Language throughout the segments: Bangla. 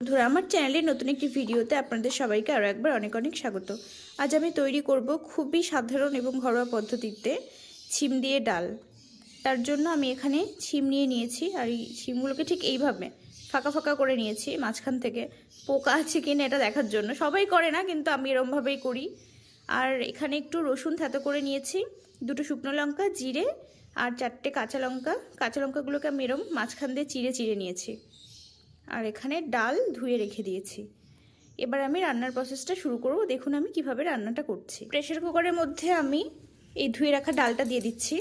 বন্ধুরা, আমার চ্যানেলে নতুন একটি ভিডিওতে আপনাদের সবাইকে আরও একবার অনেক অনেক স্বাগত। আজ আমি তৈরি করব খুবই সাধারণ এবং ঘরোয়া পদ্ধতিতে ছিম দিয়ে ডাল। তার জন্য আমি এখানে ছিম নিয়ে নিয়েছি আর এই ছিমগুলোকে ঠিক এইভাবে ফাঁকা ফাঁকা করে নিয়েছি, মাঝখান থেকে। পোকা আছে কিনা এটা দেখার জন্য। সবাই করে না, কিন্তু আমি এরমভাবেই করি। আর এখানে একটু রসুন থেতো করে নিয়েছি, দুটো শুকনো লঙ্কা, জিরে আর চারটে কাঁচা লঙ্কা। কাঁচা লঙ্কাগুলোকে আমি এরম মাঝখান দিয়ে চিড়ে চিড়ে নিয়েছি। আর এখানে ডাল ধুয়ে রেখে দিয়েছি। এবার আমি রান্নার প্রসেসটা শুরু করব। দেখুন আমি কীভাবে রান্নাটা করছি। প্রেশার কুকারের মধ্যে আমি এই ধুয়ে রাখা ডালটা দিয়ে দিচ্ছি।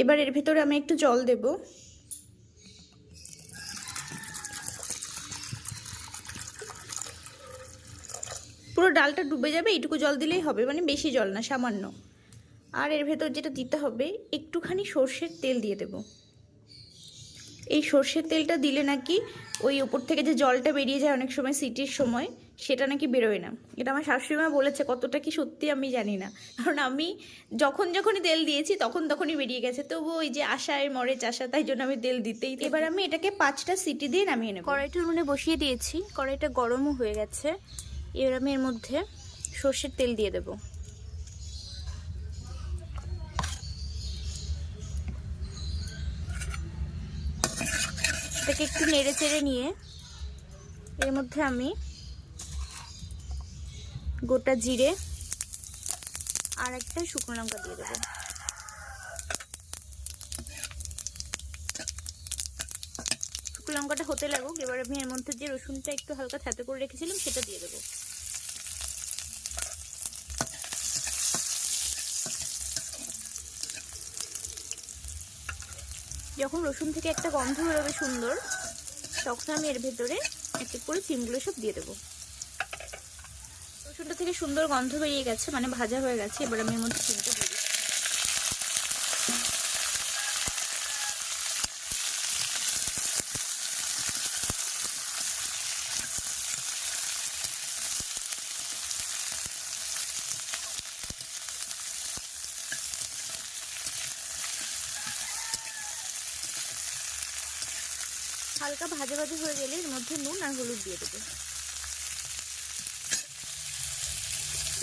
এবার এর ভেতরে আমি একটু জল দেব। পুরো ডালটা ডুবে যাবে, এইটুকু জল দিলেই হবে। মানে বেশি জল না, সামান্য। আর এর ভেতর যেটা দিতে হবে, একটুখানি সর্ষের তেল দিয়ে দেব। এই সর্ষের তেলটা দিলে নাকি ওই উপর থেকে যে জলটা বেরিয়ে যায় অনেক সময় সিটির সময়, সেটা নাকি বেরোয় না। এটা আমার শাশুড়িমা বলেছে, কতটা কি সত্যি আমি জানি না। কারণ আমি যখন যখনই তেল দিয়েছি, তখন তখনই বেরিয়ে গেছে। তবু ওই যে আশায় মরে চাষা, তাই জন্য আমি তেল দিতেই এবার আমি এটাকে পাঁচটা সিটি দিয়ে নামিয়ে নেব। কড়াইটা উনুনে বসিয়ে দিয়েছি। কড়াইটা গরমও হয়ে গেছে। এবার আমি এর মধ্যে সর্ষের তেল দিয়ে দেবো। এটাকে একটু নেড়ে চেড়ে নিয়ে এর মধ্যে আমি গোটা জিরে আর একটা শুকনো লঙ্কা দিয়ে দেবো। শুকনো লঙ্কাটা হতে লাগুক, এবার আমি এর মধ্যে যে রসুনটা একটু হালকা থেতো করে রেখেছিলাম, সেটা দিয়ে দেবো। যখন রসুন থেকে একটা গন্ধ বেরোবে সুন্দর, তখন আমি এর ভেতরে এক এক করে চিমগুলো সব দিয়ে দেবো। রসুনটা থেকে সুন্দর গন্ধ বেরিয়ে গেছে মানে ভাজা হয়ে গেছে, এবার আমি এর মধ্যে চিমটা দিয়ে হালকা ভাজা ভাজা হয়ে গেলে এর মধ্যে নুন আর হলুদ দিয়ে দেবো।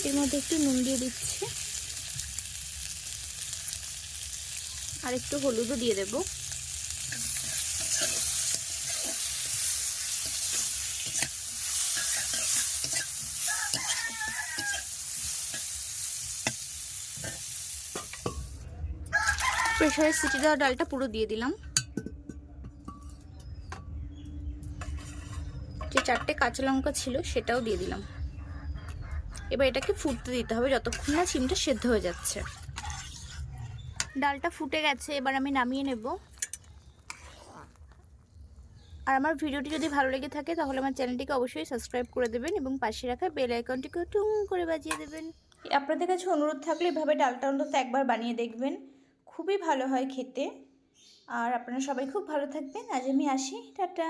এর মধ্যে একটু নুন দিয়ে দিচ্ছি। আর একটু হলুদও দিয়ে দেব। প্রেশারের সিটি দেওয়া ডালটা পুরো দিয়ে দিলাম। চারটে কাঁচা লঙ্কা ছিল, সেটাও দিয়ে দিলাম। এবার এটাকে ফুটতে দিতে হবে যতক্ষণ না চিমটা সেদ্ধ হয়ে যাচ্ছে। ডালটা ফুটে গেছে, এবার আমি নামিয়ে নেব। আর আমার ভিডিওটি যদি ভালো লেগে থাকে, তাহলে আমার চ্যানেলটিকে অবশ্যই সাবস্ক্রাইব করে দেবেন এবং পাশে রাখা বেল আইকনটিকে টুং করে বাজিয়ে দেবেন। আপনাদের কাছে অনুরোধ থাকলে এভাবে ডালটা অন্তত একবার বানিয়ে দেখবেন। খুবই ভালো হয় খেতে। আর আপনারা সবাই খুব ভালো থাকবেন। আজ আমি আসি। টাটা।